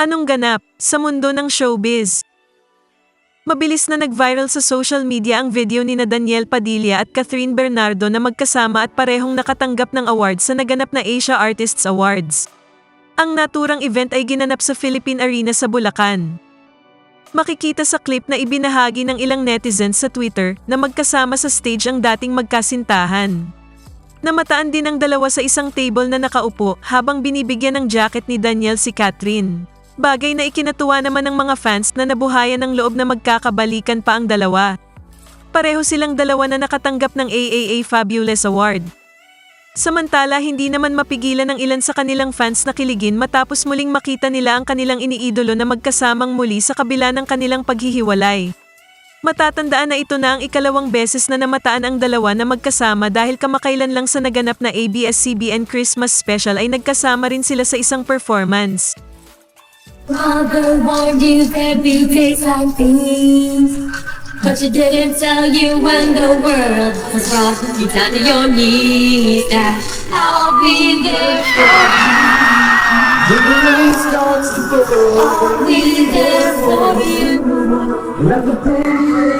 Anong ganap sa mundo ng showbiz? Mabilis na nag-viral sa social media ang video ni na Daniel Padilla at Catherine Bernardo na magkasama at parehong nakatanggap ng awards sa naganap na Asia Artists Awards. Ang naturang event ay ginanap sa Philippine Arena sa Bulacan. Makikita sa clip na ibinahagi ng ilang netizens sa Twitter na magkasama sa stage ang dating magkasintahan. Namataan din ang dalawa sa isang table na nakaupo habang binibigyan ng jacket ni Daniel si Catherine. Bagay na ikinatuwa naman ng mga fans na nabuhayan ng loob na magkakabalikan pa ang dalawa. Pareho silang dalawa na nakatanggap ng AAA Fabulous Award. Samantala, hindi naman mapigilan ng ilan sa kanilang fans na kiligin matapos muling makita nila ang kanilang iniidolo na magkasamang muli sa kabila ng kanilang paghihiwalay. Matatandaan na ito na ang ikalawang beses na namataan ang dalawa na magkasama dahil kamakailan lang sa naganap na ABS-CBN Christmas Special ay nagkasama rin sila sa isang performance. Mother warned you there'd be days like these. But she didn't tell you when the world was rough. You down to your knees. That I'll be there for you. When the rain starts to fall, I'll be there for you. let the pain